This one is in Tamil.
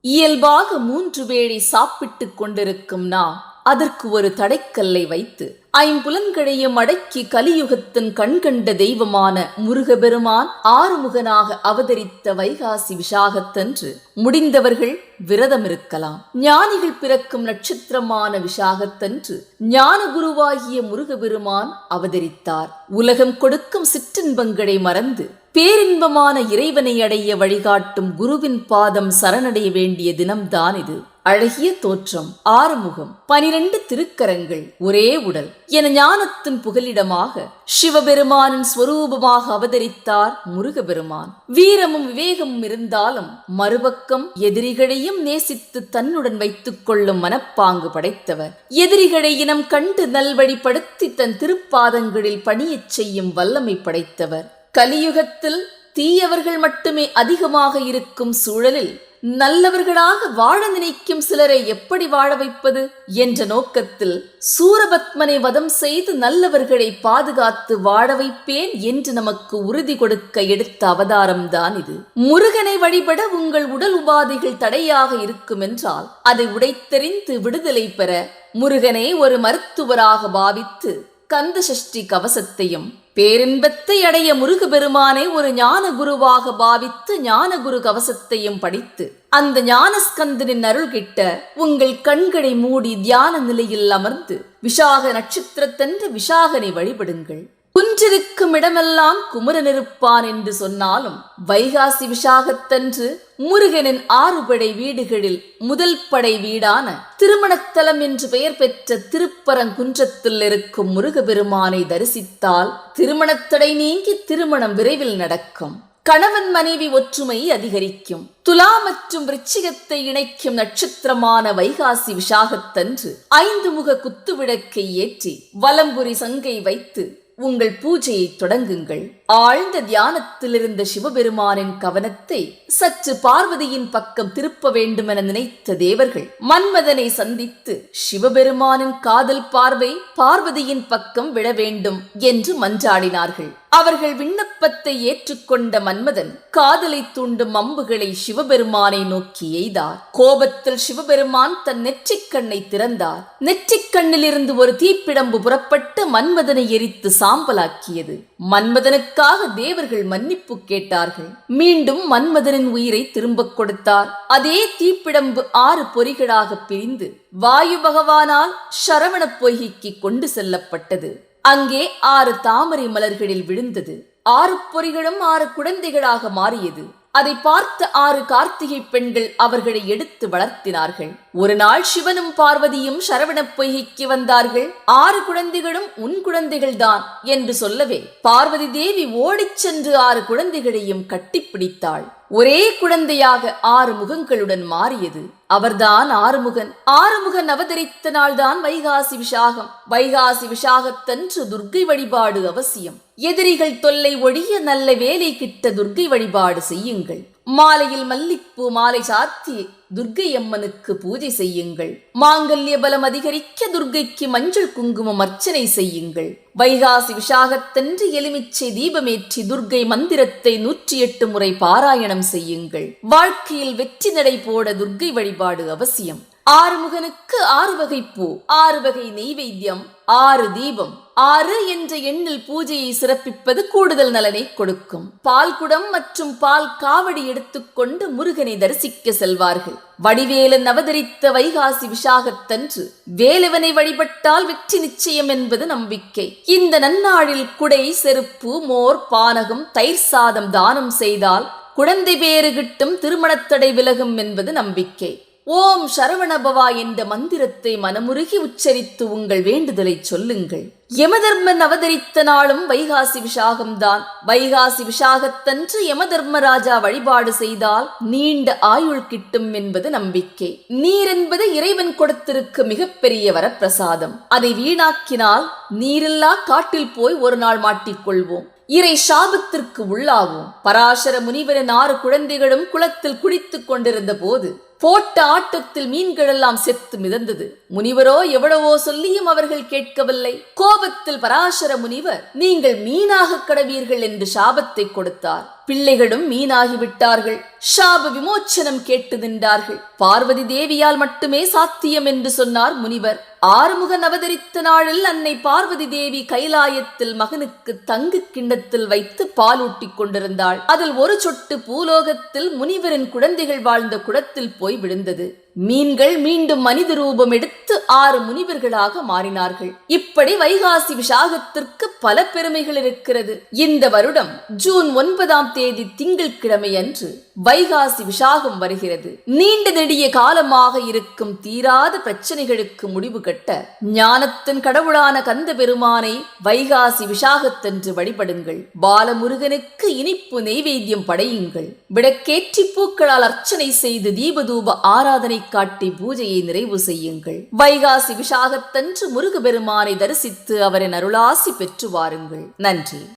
இயல்பாக மூன்று வேளை சாப்பிட்டுக் கொண்டிருக்கும் நாம். அதற்கு ஒரு தடைக்கல்லை வைத்து ஐம்புலன்களையும் அடக்கி கலியுகத்தின் கண்கண்ட தெய்வமான முருகபெருமான் ஆறுமுகனாக அவதரித்த வைகாசி விசாகத்தன்று முடிந்தவர்கள் விரதம் இருக்கலாம் ஞானிகள் பிறக்கும் நட்சத்திரமான விசாகத்தன்று ஞான குருவாகிய முருகபெருமான் அவதரித்தார். உலகம் கொடுக்கும் சிற்றின்பங்களை மறந்து பேரின்பமான இறைவனை அடைய வழிகாட்டும் குருவின் பாதம் சரணடைய வேண்டிய தினம்தான் இது. அழகிய தோற்றம் ஆறுமுகம் பனிரெண்டு திருக்கரங்கள் ஒரே உடல். என ஞானத்தின் புகலிடமாக சிவபெருமானின் ஸ்வரூபமாக அவதரித்தார் முருகபெருமான். வீரமும் விவேகமும் இருந்தாலும் மறுபக்கம் எதிரிகளையும் நேசித்து தன்னுடன் வைத்துக் கொள்ளும் மனப்பாங்கு படைத்தவர். எதிரிகளை இனம் கண்டு நல்வழிப்படுத்தி தன் திருப்பாதங்களில் பணியச் செய்யும் வல்லமை படைத்தவர். கலியுகத்தில் தீயவர்கள் மட்டுமே அதிகமாக இருக்கும் சூழலில் நல்லவர்களாக வாழ நினைக்கும் சிலரை எப்படி வாழ வைப்பது என்ற நோக்கத்தில் சூரபத்மனை வதம் செய்து நல்லவர்களை பாதுகாத்து வாழ வைப்பேன் என்று நமக்கு உறுதி கொடுக்க எடுத்த அவதாரம்தான் இது. முருகனை வழிபட உங்கள் உடல் உபாதைகள் தடையாக இருக்கும் என்றால் அதை உடைத்தெறிந்து விடுதலை பெற முருகனை ஒரு மருத்துவராக பாவித்து கந்த சஷ்டி கவசத்தையும் பேரின்பத்தை அடைய முருகபெருமானை ஒரு ஞான குருவாக பாவித்து ஞான குரு கவசத்தையும் படித்து அந்த ஞானஸ்கந்தனின் அருள் கிட்ட உங்கள் கண்களை மூடி தியான நிலையில் அமர்ந்து விஷாக நட்சத்திரத்தன்று விஷாகனை வழிபடுங்கள். குன்றிருக்கும் இடமெல்லாம் குமரன் இருப்பான் என்று சொன்னாலும் வைகாசி விசாகத்தன்று முருகனின் ஆறுபடை வீடுகளில் முதல் படை வீடான திருமணத்தலம் என்று பெயர் பெற்ற திருப்பரங்குன்றத்தில் இருக்கும் முருகபெருமானை தரிசித்தால் திருமணத்தடை நீங்கி திருமணம் விரைவில் நடக்கும். கணவன் மனைவி ஒற்றுமை அதிகரிக்கும். துலா மற்றும் விருச்சிகத்தை இணைக்கும் நட்சத்திரமான வைகாசி விசாகத்தன்று ஐந்து முக குத்துவிளக்கை ஏற்றி வலம்புரி சங்கை வைத்து உங்கள் பூஜையை தொடங்குங்கள். ஆழ்ந்த தியானத்தில் இருந்த சிவபெருமானின் கவனத்தை சற்று பார்வதியின் பக்கம் திருப்ப வேண்டுமென நினைத்த தேவர்கள் மன்மதனை சந்தித்து சிவபெருமானின் காதல் பார்வை பார்வதியின் பக்கம் விழ வேண்டும் என்று மன்றாடினார்கள். அவர்கள் விண்ணப்பத்தை ஏற்றுக்கொண்ட மன்மதன் காதலை தூண்டும் அம்புகளை சிவபெருமானை நோக்கி எய்தார். கோபத்தில் சிவபெருமான் தன் நெற்றிக்கண்ணை திறந்தார். நெற்றிக்கண்ணிலிருந்து ஒரு தீப்பிடம்பு புறப்பட்டு மன்மதனை எரித்து சாம்பலாக்கியது. மன்மதனுக்கு அதற்காக தேவர்கள் மன்னிப்பு கேட்டார்கள். மீண்டும் மன்மதனின் உயிரை திரும்பக் கொடுத்தார். அதே தீப்பிடம்பு ஆறு பொறிகளாக பிரிந்து வாயு பகவானால் சரவண பொய்கைக்கு கொண்டு செல்லப்பட்டது. அங்கே ஆறு தாமரை மலர்களில் விழுந்தது. ஆறு பொறிகளும் ஆறு குழந்தைகளாக மாறியது. அதை பார்த்த ஆறு கார்த்திகை பெண்கள் அவர்களை எடுத்து வளர்த்தினார்கள். ஒரு நாள் சிவனும் பார்வதியும் சரவண பொய்கைக்கு வந்தார்கள். ஆறு குழந்தைகளும் உன் குழந்தைகள்தான் என்று சொல்லவே பார்வதி தேவி ஓடிச் சென்று ஆறு குழந்தைகளையும் கட்டிப்பிடித்தாள். ஒரே குழந்தையாக ஆறு முகங்களுடன் மாறியது. அவர்தான் ஆறுமுகன். ஆறுமுகன் அவதரித்த நாள்தான் வைகாசி விஷாகம் வைகாசி விஷாகத்தன்று துர்க்கை வழிபாடு அவசியம். எதிரிகள் தொல்லை ஒழிய நல்ல வேலை கிட்ட துர்க்கை வழிபாடு செய்யுங்கள். மாலையில் மல்லிப்பூ மாலை சாத்தி துர்க்கை அம்மனுக்கு பூஜை செய்யுங்கள். மாங்கல்ய பலம் அதிகரிக்க துர்க்கைக்கு மஞ்சள் குங்குமம் அர்ச்சனை செய்யுங்கள். வைகாசி விசாகத்தன்று எலுமிச்சை தீபமேற்றி துர்க்கை மந்திரத்தை நூற்றி எட்டு முறை பாராயணம் செய்யுங்கள். வாழ்க்கையில் வெற்றி நடை போட துர்க்கை வழிபாடு அவசியம். ஆறுமுகனுக்கு ஆறு வகை பூ ஆறு வகை நெய்வேத்தியம் ஆறு தீபம் ஆறு என்ற எண்ணில் பூஜையை சிறப்பிப்பது கூடுதல் நலனை கொடுக்கும். பால் குடம் மற்றும் பால் காவடி எடுத்துக்கொண்டு முருகனை தரிசிக்க செல்வார்கள். வடிவேலன் அவதரித்த வைகாசி விசாகத்தன்று வேலவனை வழிபட்டால் வெற்றி நிச்சயம் என்பது நம்பிக்கை. இந்த நன்னாளில் குடை செருப்பு மோர் பானகம் தயிர் சாதம் தானம் செய்தால் குழந்தை பேறு கிட்டும் திருமணத்தடை விலகும் என்பது நம்பிக்கை. ஓம் சரவணபவா என்ற மந்திரத்தை மனமுருகி உச்சரித்து உங்கள் வேண்டுதலை சொல்லுங்கள். யமதர்மன் அவதரித்த நாளும் வைகாசி விஷாகம்தான் வைகாசி விஷாகத்தன்று யமதர்மராஜா வழிபாடு செய்தால் நீண்ட ஆயுள் கிட்டும் என்பது நம்பிக்கை. நீர் என்பது இறைவன் கொடுத்திருக்கு மிகப்பெரிய வரப்பிரசாதம். அதை வீணாக்கினால் நீரில்லா காட்டில் போய் ஒரு நாள் மாட்டிக்கொள்வோம் இறை சாபத்திற்கு உள்ளாவோம். பராசர முனிவரின் ஆறு குழந்தைகளும் குளத்தில் குடித்துக் கொண்டிருந்த போது போட்ட ஆட்டத்தில் மீன்கள் எல்லாம் செத்து மிதந்தது. முனிவரோ எவ்வளவோ சொல்லியும் அவர்கள் கேட்கவில்லை. கோபத்தில் பராசர முனிவர் நீங்கள் மீனாக கடவீர்கள் என்று சாபத்தை கொடுத்தார். பிள்ளைகளும் மீனாகிவிட்டார்கள். ஷாப விமோச்சனம் கேட்டு நின்றார்கள் பார்வதி தேவியால் மட்டுமே சாத்தியம் என்று சொன்னார் முனிவர். ஆறுமுகன் அவதரித்த நாளில் அன்னை பார்வதி தேவி கைலாயத்தில் மகனுக்கு தங்கு கிண்ணத்தில் வைத்து பாலூட்டிக் கொண்டிருந்தாள். அதில் ஒரு சொட்டு பூலோகத்தில் முனிவரின் குழந்தைகள் வாழ்ந்த குடத்தில் போய் விழுந்தது. மீன்கள் மீண்டும் மனித ரூபம் எடுத்து ஆறு முனிவர்களாக மாறினார்கள். இப்படி வைகாசி விசாகத்திற்கு பல பெருமைகள் இருக்கிறது. இந்த வருடம் ஜூன் ஒன்பதாம் தேதி திங்கட்கிழமை அன்று வைகாசி விசாகம் வருகிறது. நீண்ட நெடிய காலமாக இருக்கும் தீராத பிரச்சனைகளுக்கு முடிவு கட்ட ஞானத்தின் கடவுளான கந்த பெருமானை வைகாசி விசாகத்தன்று வழிபடுங்கள். பாலமுருகனுக்கு இனிப்பு நெய்வேத்தியம் படையுங்கள். விடக்கேற்றி பூக்களால் அர்ச்சனை செய்து தீபதூப ஆராதனை காட்டி பூஜையை நிறைவு செய்யுங்கள். வைகாசி விசாகத்தன்று முருக பெருமானை தரிசித்து அவரின் அருளாசி பெற்று வாருங்கள். நன்றி.